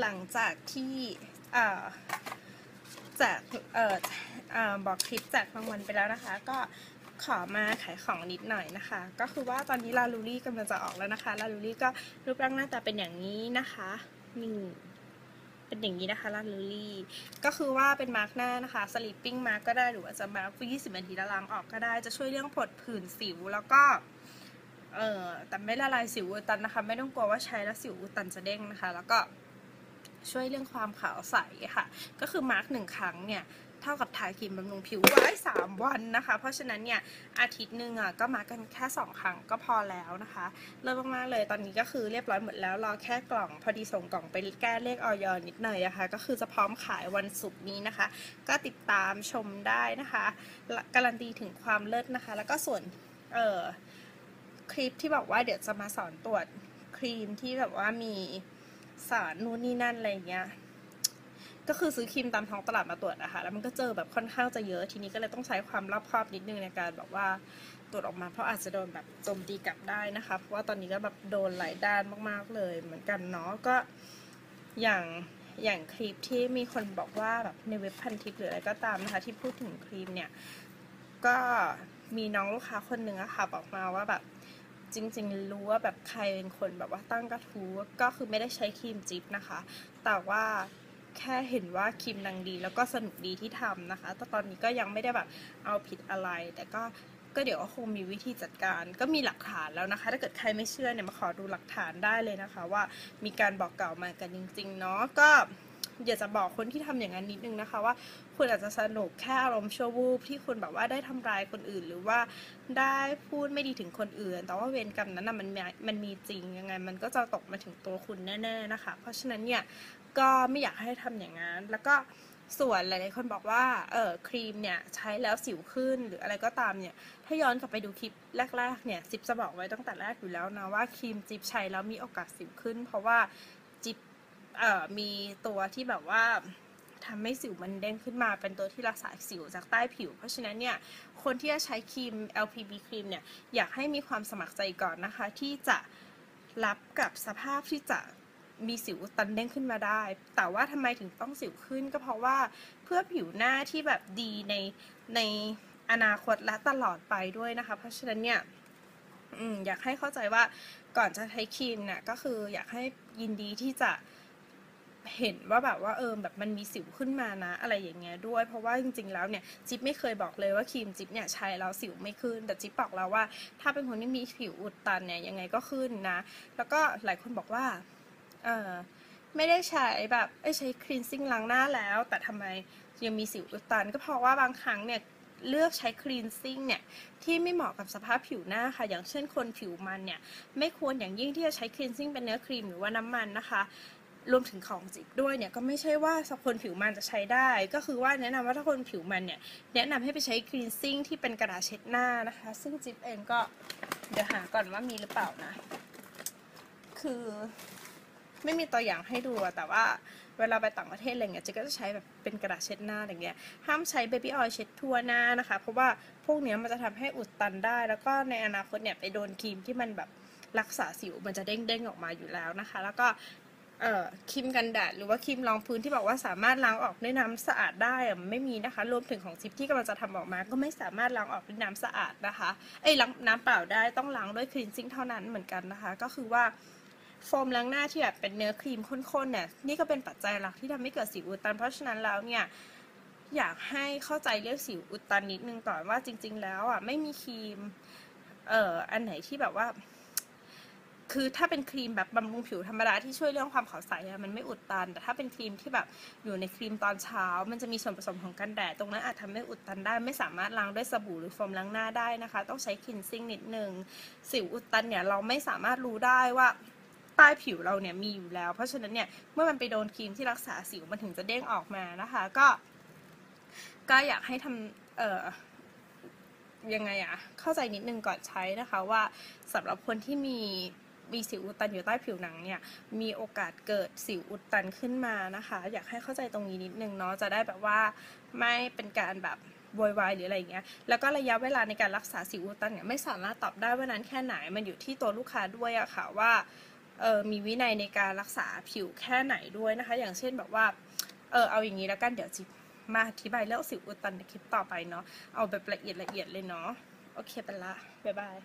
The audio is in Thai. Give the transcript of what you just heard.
หลังจากที่เอ่อแจกเอ่ออบอกคลิปแจกรางวัลไปแล้วนะคะ ก็ขอมาขายของนิดหน่อยนะคะ ก็คือว่าตอนนี้ลาลูรี่กำลังจะออกแล้วนะคะลาลูรี่ก็รูปร่างหน้าตาเป็นอย่างนี้นะคะนี่เป็นอย่างนี้นะคะลาลูรี่ก็คือว่าเป็นมาร์กหน้านะคะสลิปปิ้งมาร์กก็ได้หรือว่าจะมาร์ก20นาทีล้วล้างออกก็ได้จะช่วยเรื่องผดผื่นสิวแล้วก็เออแต่ไม่ละลายสิวอุดตันนะคะ ไม่ต้องกลัวว่าใช้แล้วสิวอุดตันจะเด้งนะคะ แล้วก็ ช่วยเรื่องความขาวใสค่ะ ก็คือมาร์กหนึ่งครั้งเนี่ยเท่ากับทาครีมบำรุงผิวไว้สามวันนะคะ เพราะฉะนั้นเนี่ยอาทิตย์หนึ่งอะก็มาร์กกันแค่สองครั้งก็พอแล้วนะคะเลิศมากๆเลยตอนนี้ก็คือเรียบร้อยหมดแล้วรอแค่กล่อง พอดีส่งกล่องไปแก้เลขออยอนิดหน่อยนะคะ ก็คือจะพร้อมขายวันศุกร์นี้นะคะ ก็ติดตามชมได้นะคะ การันตีถึงความเลิศนะคะ แล้วก็ส่วนเออคลิปที่บอกว่าเดี๋ยวจะมาสอนตรวจครีมที่แบบว่ามี สารนู่นนี่นั่นอะไรเงี้ย ก็คือซื้อครีมตามท้องตลาดมาตรวจนะคะแล้วมันก็เจอแบบค่อนข้างจะเยอะทีนี้ก็เลยต้องใช้ความรอบคอบนิดนึงในการแบบว่าตรวจออกมาเพราะอาจจะโดนแบบโจมตีกลับได้นะคะเพราะว่าตอนนี้ก็แบบโดนหลายด้านมากๆเลยเหมือนกันเนาะก็อย่างอย่างคลิปที่มีคนบอกว่าแบบในเว็บพันทิปหรืออะไรก็ตามนะคะ ที่พูดถึงครีมเนี่ย ก็มีน้องลูกค้าคนหนึ่งอะค่ะบอกมาว่าแบบ จริงๆ รู้ว่าแบบใครเป็นคนแบบว่าตั้งกระทู้ก็คือไม่ได้ใช้ครีมจิ๊บนะคะ แต่ว่าแค่เห็นว่าครีมนางดี แล้วก็สนุกดีที่ทำนะคะ แต่ตอนนี้ก็ยังไม่ได้แบบเอาผิดอะไร แต่ก็ก็เดี๋ยวก็คงมีวิธีจัดการ ก็มีหลักฐานแล้วนะคะ ถ้าเกิดใครไม่เชื่อเนี่ยมาขอดูหลักฐานได้เลยนะคะ ว่ามีการบอกกล่าวมากันจริงๆเนาะก็ อยากจะบอกคนที่ทำอย่างนั้นนิดนึงนะคะ ว่าคุณอาจจะสนุกแค่อารมณ์ชั่ววูบที่คุณแบบว่าได้ทำร้ายคนอื่น หรือว่าได้พูดไม่ดีถึงคนอื่น แต่ว่าเวรกรรมนั้นนะมันมันมีจริงยังไง มันก็จะตกมาถึงตัวคุณแน่ๆนะคะ เพราะฉะนั้นเนี่ยก็ไม่อยากให้ทำอย่างนั้น แล้วก็ส่วนหลายๆคนบอกว่าเออครีมเนี่ยใช้แล้วสิวขึ้นหรืออะไรก็ตามเนี่ย ถ้าย้อนกลับไปดูคลิปแรกๆเนี่ยจิบจะบอกไว้ตั้งแต่แรกอยู่แล้วนะว่าครีมจิบใช้แล้วมีโอกาสสิวขึ้น เพราะว่า เอ่อมีตัวที่แบบว่าทำให้สิวมันเด้งขึ้นมาเป็นตัวที่รักษาสิวจากใต้ผิว เพราะฉะนั้นเนี่ยคนที่จะใช้ครีม LPB ครีมเนี่ยอยากให้มีความสมัครใจก่อนนะคะ ที่จะรับกับสภาพที่จะมีสิวตันเด้งขึ้นมาได้ แต่ว่าทำไมถึงต้องสิวขึ้นก็เพราะว่าเพื่อผิวหน้าที่แบบดีในในอนาคตและตลอดไปด้วยนะคะ เพราะฉะนั้นเนี่ยออยากให้เข้าใจว่าก่อนจะใช้ครีมเนี่ยก็คืออยากให้ยินดีที่จะ เห็นว่าแบบว่าเออแบบมันมีสิวขึ้นมานะ อะไรอย่างเงี้ยด้วย เพราะว่าจริงๆแล้วเนี่ยจิ๊บไม่เคยบอกเลยว่าครีมจิ๊บเนี่ยใช้แล้วสิวไม่ขึ้น แต่จิ๊บบอกแล้วว่า ถ้าเป็นคนที่มีผิวอุดตันเนี่ยยังไงก็ขึ้นนะ แล้วก็หลายคนบอกว่าเออไม่ได้ใช้แบบใช้คลีนซิ่งล้างหน้าแล้ว แต่ทำไมยังมีสิวอุดตัน ก็เพราะว่าบางครั้งเนี่ยเลือกใช้คลีนซิ่งเนี่ยที่ไม่เหมาะกับสภาพผิวหน้าค่ะ อย่างเช่นคนผิวมันเนี่ยไม่ควรอย่างยิ่งที่จะใช้คลีนซิ่งเป็นเนื้อครีมหรือว่าน้ำมันนะคะ รวมถึงของจิบด้วยเนี่ยก็ไม่ใช่ว่าสักคนผิวมันจะใช้ได้ ก็คือว่าแนะนำว่าถ้าคนผิวมันเนี่ยแนะนำให้ไปใช้คลีนซิ่งที่เป็นกระดาษเช็ดหน้านะคะ ซึ่งจิบเองก็เดี๋ยวหาก่อนว่ามีหรือเปล่านะ คือไม่มีตัวอย่างให้ดูแต่ว่าเวลาไปต่างประเทศอะไรเงี้ยจิก็จะใช้แบบเป็นกระดาษเช็ดหน้าอะไรเงี้ยห้ามใช้เบบี้ออยล์เช็ดทั่วหน้านะคะ เพราะว่าพวกเนี้ยมันจะทำให้อุดตันได้ แล้วก็ในอนาคตเนี่ยไปโดนครีมที่มันแบบรักษาสิวมันจะเด้งๆออกมาอยู่แล้วนะคะ แล้วก็ เอ่อครีมกันแดดหรือว่าครีมรองพื้นที่บอกว่าสามารถล้างออกด้วยน้ำสะอาดได้อะไม่มีนะคะรวมถึงของซิปที่กำลังจะทำออกมา ก็ไม่สามารถล้างออกด้วยน้ำสะอาดนะคะเอ้ยล้างน้ำเปล่าได้ต้องล้างด้วยคลีนซิ่งเท่านั้นเหมือนกันนะคะ ก็คือว่า โฟมล้างหน้าที่แบบเป็นเนื้อครีมข้นๆเนี่ยนี่ก็เป็นปัจจัยหลักที่ทำให้เกิดสิวอุดตัน เพราะฉะนั้นแล้วเนี่ยอยากให้เข้าใจเรื่องสิวอุดตันนิดนึงก่อนว่าจริง ๆ แล้วอะไม่มีครีม เอ่ออันไหนที่แบบว่า คือถ้าเป็นครีมแบบบำรุงผิวธรรมดาที่ช่วยเรื่องความขาวใสอะมันไม่อุดตัน แต่ถ้าเป็นครีมที่แบบอยู่ในครีมตอนเช้า มันจะมีส่วนผสมของกันแดดตรงนั้นอาจทำให้อุดตันได้ ไม่สามารถล้างด้วยสบู่หรือโฟมล้างหน้าได้นะคะ ต้องใช้คลีนซิ่งนิดนึงสิวอุดตันเนี่ยเราไม่สามารถรู้ได้ว่าใต้ผิวเราเนี่ยมีอยู่แล้ว เพราะฉะนั้นเนี่ยเมื่อมันไปโดนครีมที่รักษาสิวมันถึงจะเด้งออกมานะคะ ก็ ก็อยากให้ทำเอ่อยังไงอะเข้าใจนิดนึงก่อนใช้นะคะว่าสำหรับคนที่มี มีสิวอุดตันอยู่ใต้ผิวหนังเนี่ยมีโอกาสเกิดสิวอุดตันขึ้นมานะคะ อยากให้เข้าใจตรงนี้นิดนึงเนาะจะได้แบบว่าไม่เป็นการแบบโวยวายหรืออะไรเงี้ย แล้วก็ระยะเวลาในการรักษาสิวอุดตันเนี่ยไม่สามารถตอบได้ว่านานแค่ไหน มันอยู่ที่ตัวลูกค้าด้วยอะค่ะว่าเเออมีวินัยในการรักษาผิวแค่ไหนด้วยนะคะ อย่างเช่นแบบว่าเออเอาอย่างนี้แล้วกันเดี๋ยวจิมาอธิบายเรื่องสิวอุดตันในคลิปต่อไปเนาะเอาแบบละเอียดละเอียดเลยเนาะโอเคไปละบ๊ายบาย